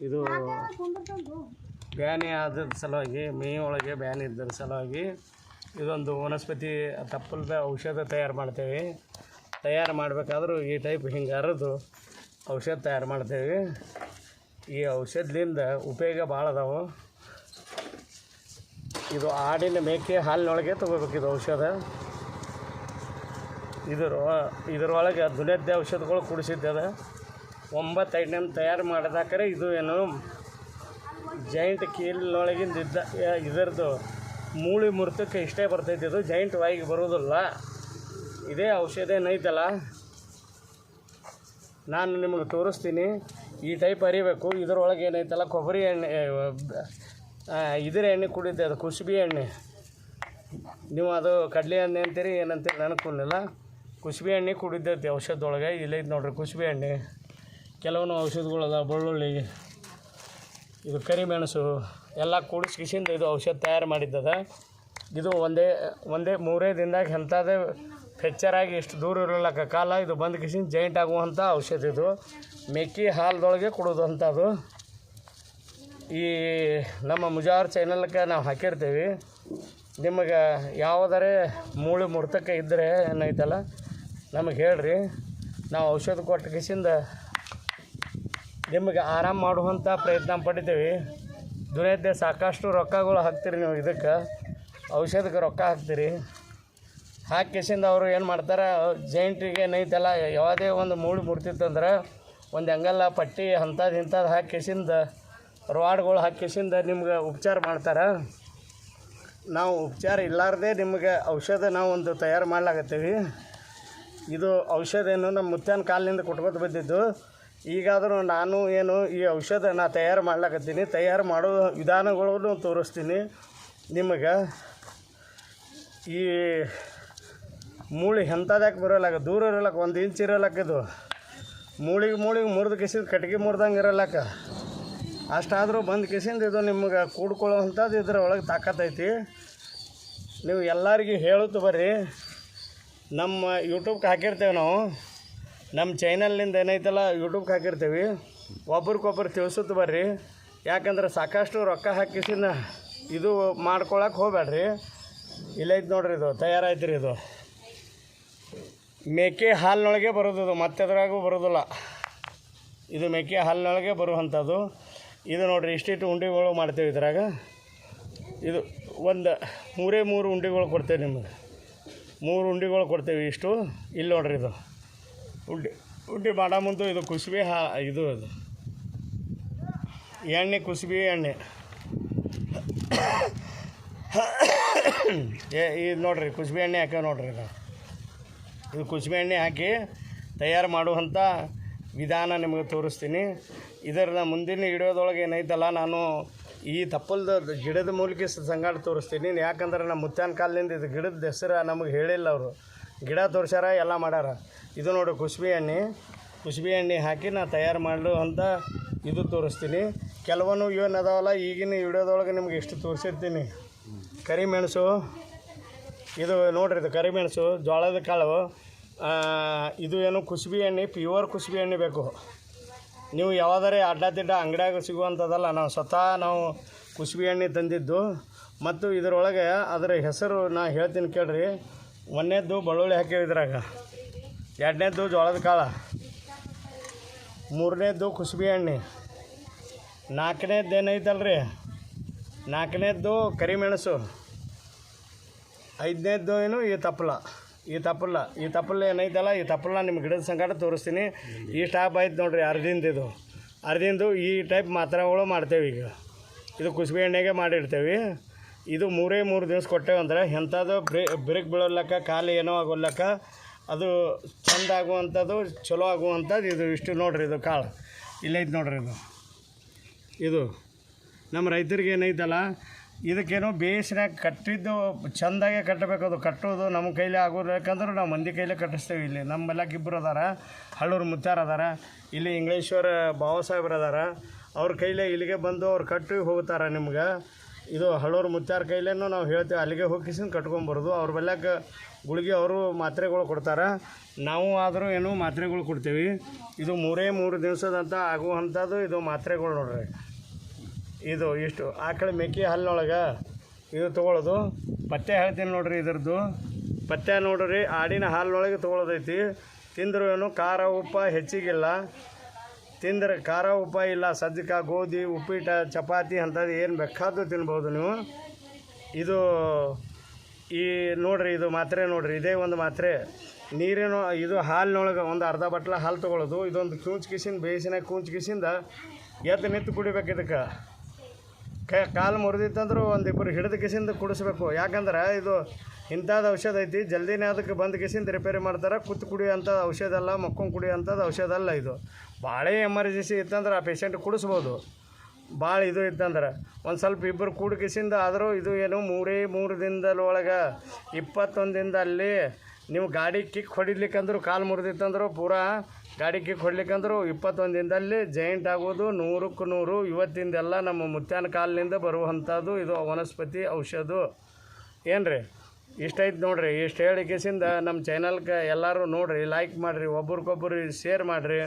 ಇದು ಬ್ಯಾನಿ ಆದ ಸಲುವಾಗಿ, ಮೇ ಒಳಗೆ ಬ್ಯಾನಿ ಇದ್ದರ ಸಲುವಾಗಿ ಇದೊಂದು ವನಸ್ಪತಿ ತಪ್ಪಲದ ಔಷಧ ತಯಾರು ಮಾಡ್ತೇವೆ. ತಯಾರು ಮಾಡಬೇಕಾದ್ರೂ ಈ ಟೈಪ್ ಹಿಂಗೆ ಅರದು ಔಷಧ ತಯಾರು ಮಾಡ್ತೇವೆ. ಈ ಔಷಧದಿಂದ ಉಪಯೋಗ ಭಾಳ ಅದಾವೆ. ಇದು ಆಡಿನ ಮೇಕೆ ಹಾಲಿನೊಳಗೆ ತೊಗೋಬೇಕು ಇದು ಔಷಧ. ಇದರ ಇದರೊಳಗೆ ದುನಿಯದ್ದೇ ಔಷಧಗಳು ಕುಡಿಸಿದ್ದದ. ಒಂಬತ್ತು ಐಟಮ್ ತಯಾರು ಮಾಡಿದಾಕರೆ ಇದು ಏನು ಜೈಂಟ್ ಕೀಲಿನೊಳಗಿಂದ ಇದ್ದ ಇದರದು ಮೂಳೆ ಮುರ್ತಕ್ಕೆ ಇಷ್ಟೇ ಬರ್ತೈತಿ ಇದು ಜೈಂಟ್ ವಾಯಿಗೆ ಬರೋದಿಲ್ಲ. ಇದೇ ಔಷಧ ಏನೈತಲ್ಲ ನಾನು ನಿಮಗೆ ತೋರಿಸ್ತೀನಿ. ಈ ಟೈಪ್ ಅರಿಬೇಕು, ಇದರೊಳಗೆ ಏನೈತಲ್ಲ ಕೊಬ್ಬರಿ ಎಣ್ಣೆ ಇದರ ಎಣ್ಣೆ ಕುಡಿದ್ದೆ ಅದು ಕುಸುಬಿ ಎಣ್ಣೆ. ನೀವು ಅದು ಕಡಲೆ ಎಣ್ಣೆ ಅಂತೀರಿ, ಏನಂತೀರಿ, ನನಗೆ ಕೊಡಲಿಲ್ಲ ಕುಸುಬಿ ಎಣ್ಣೆ ಕುಡಿದ್ದೈತಿ ಔಷಧದೊಳಗೆ ಇಲ್ಲೈತೆ ನೋಡ್ರಿ ಕುಸುಬಿ ಎಣ್ಣೆ. ಕೆಲವೊಂದು ಔಷಧಗಳು ಅದಾವೆ, ಬೆಳ್ಳುಳ್ಳಿ, ಇದು ಕರಿಮೆಣಸು, ಎಲ್ಲ ಕೂಡಿಸ್ಕಿಸಿಂದ ಇದು ಔಷಧ ತಯಾರು ಮಾಡಿದ್ದದ. ಇದು ಒಂದೇ ಒಂದೇ ಮೂರೇ ದಿನದಾಗ ಎಂಥದೇ ಆಗಿ ಇಷ್ಟು ದೂರ ಇರಲಕ್ಕ ಕಾಲ, ಇದು ಬಂದು ಕಿಸಿಂದ ಜೈಂಟ್ ಆಗುವಂಥ ಔಷಧ ಇದು. ಮೆಕ್ಕಿ ಹಾಲದೊಳಗೆ ಕೊಡೋದಂಥದ್ದು. ಈ ನಮ್ಮ ಮುಜಾರ್ ಚಾನಲ್ಗೆ ನಾವು ಹಾಕಿರ್ತೀವಿ. ನಿಮಗೆ ಯಾವುದರೆ ಮೂಳೆ ಮುರ್ತಕ್ಕೆ ಇದ್ದರೆ ಏನೈತಲ್ಲ ನಮಗೆ ಹೇಳ್ರಿ. ನಾವು ಔಷಧ ಕೊಟ್ಟ ಕಿಸಿಂದ ನಿಮಗೆ ಆರಾಮ ಮಾಡುವಂಥ ಪ್ರಯತ್ನ ಪಡಿತೀವಿ. ದುರೈದ್ಯ ಸಾಕಷ್ಟು ರೊಕ್ಕಗಳು ಹಾಕ್ತೀರಿ ನೀವು ಇದಕ್ಕೆ. ಔಷಧಕ್ಕೆ ರೊಕ್ಕ ಹಾಕ್ತೀರಿ. ಹಾಕಿಸಿಂದ ಅವರು ಏನು ಮಾಡ್ತಾರೆ ಜೈಂಟಿಗೆ ನೈತೆಲ್ಲ ಯಾವುದೇ ಒಂದು ಮೂಳೆ ಮುಡ್ತಿತ್ತಂದ್ರೆ ಒಂದು ಹೆಂಗಲ್ಲ ಪಟ್ಟಿ ಅಂಥದ್ದು ಇಂಥದ್ದು ಹಾಕಿಸಿಂದ ಕಿಸಿಂದ ರಾಡ್ಗಳು ಹಾಕಿ ನಿಮ್ಗೆ ಉಪಚಾರ ಮಾಡ್ತಾರೆ. ನಾವು ಉಪಚಾರ ಇಲ್ಲಾರ್ದೆ ನಿಮಗೆ ಔಷಧ ನಾವು ಒಂದು ತಯಾರು ಮಾಡ್ಲಾಗತ್ತೀವಿ ಇದು ಔಷಧ ಏನು ನಮ್ಮ ಮುತ್ತಾನ ಕಾಲಿನಿಂದ ಕೊಟ್ಕೊತ ಬಂದಿದ್ದು. ಈಗಾದರೂ ನಾನು ಏನು ಈ ಔಷಧ ನಾ ತಯಾರು ಮಾಡ್ಲಾಕತ್ತೀನಿ. ತಯಾರು ಮಾಡೋ ವಿಧಾನಗಳನ್ನು ತೋರಿಸ್ತೀನಿ. ನಿಮಗೆ ಈ ಮೂಳೆ ಎಂಥದ್ಯಾಕೆ ಬರೋಲ್ಲಕ? ದೂರ ಇರಲಕ್ಕ ಒಂದು ಇಂಚ್ ಇದು? ಮೂಳಿಗೆ ಮೂಳಿಗೆ ಮುರಿದು ಕಿಸಿದ ಕಟ್ಗೆ ಮುರಿದಂಗೆ ಇರಲಕ್ಕ ಅಷ್ಟಾದರೂ ಬಂದು ಕಿಸಿಂದ ಇದು ನಿಮ್ಗೆ ಕೂಡ್ಕೊಳ್ಳೋವಂಥದ್ದು ಇದ್ರ ಒಳಗೆ ತಾಕತ್ತೈತಿ ನೀವು ಎಲ್ಲರಿಗೂ ಹೇಳುತ್ತ ಬರ್ರಿ. ನಮ್ಮ ಯೂಟ್ಯೂಬ್ಗೆ ಹಾಕಿರ್ತೇವೆ ನಾವು. ನಮ್ಮ ಚೈನಲ್ನಿಂದ ಏನೈತಲ್ಲ ಯೂಟ್ಯೂಬ್ಗೆ ಹಾಕಿರ್ತೀವಿ. ಒಬ್ರಿಗೊಬ್ರು ತಿಳಿಸುತ್ತ ಬರ್ರಿ. ಯಾಕಂದ್ರೆ ಸಾಕಷ್ಟು ರೊಕ್ಕ ಹಾಕಿಸಿನ ಇದು ಮಾಡ್ಕೊಳಕ್ಕೆ ಹೋಗ್ಬೇಡ್ರಿ ಇಲ್ಲೈತೆ ನೋಡ್ರಿ ಇದು ತಯಾರಾಯ್ತು ರೀ ಇದು. ಮೇಕೆ ಹಾಲಿನೊಳಗೆ ಬರೋದು ಇದು ಮತ್ತೆದ್ರಾಗೂ ಬರೋದಿಲ್ಲ. ಇದು ಮೇಕೆ ಹಾಲಿನೊಳಗೆ ಬರುವಂಥದ್ದು. ಇದು ನೋಡ್ರಿ ಇಷ್ಟಿಟ್ಟು ಉಂಡೆಗಳು ಮಾಡ್ತೇವೆ ಇದ್ರಾಗ. ಇದು ಒಂದು, ಮೂರೇ ಮೂರು ಉಂಡೆಗಳು ಕೊಡ್ತೇವೆ ನಿಮಗೆ. ಮೂರು ಉಂಡೆಗಳು ಕೊಡ್ತೇವೆ ಇಷ್ಟು. ಇಲ್ಲಿ ನೋಡ್ರಿ ಇದು. ಉಂಡೆ ಉಡ್ಡಿ ಬಾಡ ಮುಂದೆ ಇದು ಕುಸುಬಿ ಹಾ, ಇದು ಅದು. ಎಣ್ಣೆ, ಕುಸುಬಿ ಎಣ್ಣೆ. ಇದು ನೋಡ್ರಿ, ಕುಸುಬಿ ಎಣ್ಣೆ ಹಾಕ್ಯಾವ ನೋಡ್ರಿ ಇದು ಇದು ಕುಸುಬಿ ಎಣ್ಣೆ ಹಾಕಿ ತಯಾರು ಮಾಡುವಂಥ ವಿಧಾನ ನಿಮಗೆ ತೋರಿಸ್ತೀನಿ. ಇದರ ಮುಂದಿನ ವಿಡಿಯೋದೊಳಗೆ ಏನೈತಲ್ಲ, ನಾನು ಈ ತಪ್ಪಲ್ದ ಗಿಡದ ಮೂಲಕ ಸಂಗಾಟ ತೋರಿಸ್ತೀನಿ. ಯಾಕಂದ್ರೆ ನಮ್ಮ ಮುತ್ತಾನ ಕಾಲದಿಂದ ಇದು ಗಿಡದ ಹೆಸರು ನಮಗೆ ಹೇಳಿಲ್ಲ ಅವರು. ಗಿಡ ತೋರ್ಸ್ಯಾರ, ಎಲ್ಲ ಮಾಡ್ಯಾರ. ಇದು ನೋಡಿ, ಕುಸುಬಿ ಎಣ್ಣೆ. ಕುಸುಬಿ ಎಣ್ಣೆ ಹಾಕಿ ನಾ ತಯಾರು ಮಾಡಲು ಅಂತ ಇದು ತೋರಿಸ್ತೀನಿ. ಕೆಲವನು ಏನು ಅದಾವಲ್ಲ, ಈಗಿನ ವಿಡಿಯೋದೊಳಗೆ ನಿಮ್ಗೆ ಇಷ್ಟು ತೋರಿಸಿರ್ತೀನಿ. ಕರಿಮೆಣಸು, ಇದು ನೋಡ್ರಿ, ಇದು ಕರಿಮೆಣಸು, ಜೋಳದ ಕಾಳು ಇದು ಏನು ಕುಸುಬಿ ಎಣ್ಣೆ ಪ್ಯೂರ್ ಕುಸುಬಿ ಎಣ್ಣೆ ಬೇಕು. ನೀವು ಯಾವುದಾರೆ ಅಡ್ಡ ತಿಡ್ಡ ಅಂಗಡಿಯಾಗ ಸಿಗುವಂಥದ್ದಲ್ಲ, ನಾವು ಸ್ವತಃ ನಾವು ಕುಸುಬಿ ಎಣ್ಣೆ ತಂದಿದ್ದು. ಮತ್ತು ಇದರೊಳಗೆ ಅದರ ಹೆಸರು ನಾ ಹೇಳ್ತೀನಿ ಕೇಳ್ರಿ. ಒಂದನೇದ್ದು ಬೆಳ್ಳುಳ್ಳಿ ಹಾಕೇವೆ ಇದ್ರಾಗ. ಎರಡನೇದ್ದು ಜೋಳದ ಕಾಳು. ಮೂರನೇದ್ದು ಕುಸುಬಿ ಎಣ್ಣೆ. ನಾಲ್ಕನೇದ್ದು ಏನೈತಲ್ರಿ? ನಾಲ್ಕನೇದ್ದು ಕರಿಮೆಣಸು. ಐದನೇದ್ದು ಏನು? ಈ ತಪ್ಪಲ. ಈ ತಪ್ಪಲ. ಈ ತಪ್ಪಲ ಏನೈತಲ್ಲ? ಈ ತಪ್ಪಲ ನಿಮ್ಮ ಗಿಡದ ಸಂಕಟ ತೋರಿಸ್ತೀನಿ. ಈ ಸ್ಟಾಪ್ ಆಯ್ತು ನೋಡ್ರಿ, ಅರ್ಧಿಂದ ಇದು. ಅರ್ದಿಂದು ಈ ಟೈಪ್ ಮಾತ್ರೆಗಳು ಮಾಡ್ತೇವೆ ಈಗ. ಇದು ಕುಸುಬಿ ಎಣ್ಣೆಗೆ ಮಾಡಿರ್ತೇವೆ. ಇದು ಮೂರೇ ಮೂರು ದಿವಸ ಕೊಟ್ಟೇವೆ ಅಂದ್ರೆ ಎಂಥದ್ದು ಬ್ರೇ, ಬ್ರೇಕ್ ಬೀಳೋಲ್ಲಕ್ಕ ಕಾಲು ಏನೋ ಆಗೋಲ್ಲಕ್ಕ, ಅದು ಚಂದ ಆಗುವಂಥದ್ದು, ಚಲೋ ಆಗುವಂಥದ್ದು ಇದು ಇಷ್ಟು ನೋಡ್ರಿ ಇದು ಕಾಳು. ಇಲ್ಲೈತೆ ನೋಡ್ರಿ ಇದು. ಇದು ನಮ್ಮ ರೈತರಿಗೆ ಏನೈತಲ್ಲ ಇದಕ್ಕೇನೋ ಬೇಸಿನಾಗ ಕಟ್ಟಿದ್ದು ಚೆಂದಾಗೆ ಕಟ್ಟಬೇಕು, ಅದು ಕಟ್ಟೋದು ನಮ್ಮ ಕೈಲಿ ಯಾಕಂದ್ರೆ ನಾವು ಮಂದಿ ಕೈಲೇ ಕಟ್ಟಿಸ್ತೇವೆ ಇಲ್ಲಿ. ನಮ್ಮೆಲ್ಲಕ್ಕೆ ಇಬ್ಬರು ಅದಾರ, ಹಳ್ಳೂರು ಮುತ್ತಾರ ಅದಾರ, ಇಲ್ಲಿ ಇಂಗ್ಲೇಶ್ವರ ಬಾಬಾ ಸಾಹೇಬ್ರು ಅದಾರ. ಅವ್ರ ಕೈಲೇ ಇಲ್ಲಿಗೆ ಬಂದು ಅವ್ರು ಕಟ್ಟಿ ಹೋಗ್ತಾರೆ ನಿಮ್ಗೆ. ಇದು ಹಳೋರು ಮುತ್ತಾರ ಕೈಲೇನು ನಾವು ಹೇಳ್ತೇವೆ, ಅಲ್ಲಿಗೆ ಹೋಗಿಸಿನ ಕಟ್ಕೊಂಬರೋದು. ಅವ್ರ ಬೆಲ್ಲಾಕ ಗುಳಿಗೆ ಅವರು ಮಾತ್ರೆಗಳು ಕೊಡ್ತಾರೆ. ನಾವು ಆದರೂ ಏನು ಮಾತ್ರೆಗಳು ಕೊಡ್ತೀವಿ. ಇದು ಮೂರೇ ಮೂರು ದಿವಸದಂತ ಆಗುವಂಥದ್ದು ಇದು ಮಾತ್ರೆಗಳು ನೋಡ್ರಿ. ಇದು ಇಷ್ಟು. ಆಕಳ ಮೆಕ್ಕಿ ಹಲ್ಲೊಳಗೆ ಇದು ತೊಗೊಳೋದು. ಪತ್ತೆ ಹೇಳ್ತೀನಿ ನೋಡ್ರಿ ಇದ್ರದ್ದು. ಪತ್ತೆ ನೋಡ್ರಿ ಆಡಿನ ಹಾಲಿನೊಳಗೆ ತೊಗೊಳೋದೈತಿ. ತಿಂದರೂ ಏನು ಖಾರ ಉಪ್ಪ ಹೆಚ್ಚಿಗಿಲ್ಲ. ತಿಂದ್ರೆ ಖಾರ ಉಪ್ಪ ಇಲ್ಲ, ಸಜ್ಜಕ, ಗೋಧಿ, ಉಪ್ಪಿಟ್ಟು, ಚಪಾತಿ ಅಂಥದ್ದು ಏನು ಬೇಕಾದ್ರೂ ತಿನ್ಬೋದು ನೀವು. ಇದು ಈ ನೋಡ್ರಿ, ಇದು ಮಾತ್ರೆ ನೋಡ್ರಿ, ಇದೇ ಒಂದು ಮಾತ್ರೆ. ನೀರಿನ, ಇದು ಹಾಲಿನೊಳಗೆ ಒಂದು ಅರ್ಧ ಬಟ್ಲ ಹಾಲು ತೊಗೊಳ್ಳೋದು ಇದೊಂದು ಕೂಂಚ್ ಕಿಸಿಂದ ಬೇಯಿಸಿನ ಕೂಂಚ್ ಕಿಸಿಂದ ಎದ್ದು ನಿಂತು ಕುಡಿಬೇಕು ಇದಕ್ಕೆ. ಕೈ ಕಾಲು ಮುರಿದಿತ್ತಂದ್ರೂ ಒಂದಿಬ್ಬರು ಹಿಡಿದು ಕಿಸಿಂದ ಕುಡಿಸ್ಬೇಕು. ಯಾಕಂದ್ರೆ ಇದು ಇಂಥದ್ದು ಔಷಧ ಐತಿ, ಜಲ್ದಿನೇ ಅದಕ್ಕೆ ಬಂದು ಕಿಸಿಂದ ರಿಪೇರಿ ಮಾಡ್ತಾರೆ, ಕೂತು ಕುಡಿಯೋಂಥ ಔಷಧ ಅಲ್ಲ, ಮಕ್ಕೊಂಡು ಕುಡಿಯೋಂಥದ್ದು ಔಷಧ ಅಲ್ಲ ಇದು. ಭಾಳ ಎಮರ್ಜೆನ್ಸಿ ಇತ್ತಂದ್ರೆ ಆ ಪೇಷಂಟ್ ಕುಡಿಸ್ಬೋದು. ಭಾಳ ಇದು ಇತ್ತಂದ್ರೆ. ಒಂದು ಸ್ವಲ್ಪ ಇಬ್ಬರು ಕೂಡಿ ಕಿಸಿಂದ ಆದರೂ ಇದು ಏನು ಮೂರೇ ಮೂರು ದಿನದಲ್ಲಿ ಒಳಗೆ ಇಪ್ಪತ್ತೊಂದು ದಿನದಲ್ಲಿ ನೀವು ಗಾಡಿ ಕಿಕ್ ಹೊಡಿಲಿಕ್ಕಂದ್ರೂ ಕಾಲು ಮುರಿದಿತ್ತಂದ್ರು ಪೂರಾ ಗಾಡಿ ಕಿಕ್ ಹೊಡ್ಲಿಕ್ಕಂದ್ರು ಇಪ್ಪತ್ತೊಂದು ದಿನದಲ್ಲಿ ಜೈಂಟ್ ಆಗೋದು, ನೂರಕ್ಕೆ ನೂರು. ಇವತ್ತಿಂದೆಲ್ಲ ನಮ್ಮ ಮುತ್ಯಾನ ಕಾಲಿನಿಂದ ಬರುವಂಥದ್ದು ಇದು ವನಸ್ಪತಿ ಔಷಧ. ಏನು ರೀ ಇಷ್ಟೈತೆ ನೋಡಿರಿ. ಇಷ್ಟು ಹೇಳಿ ಕೇಸಿಂದ ನಮ್ಮ ಚಾನಲ್ಗೆ ಎಲ್ಲರೂ ನೋಡಿರಿ ಲೈಕ್ ಮಾಡಿರಿ ಒಬ್ರಿಗೊಬ್ಬರು ಶೇರ್ ಮಾಡಿರಿ.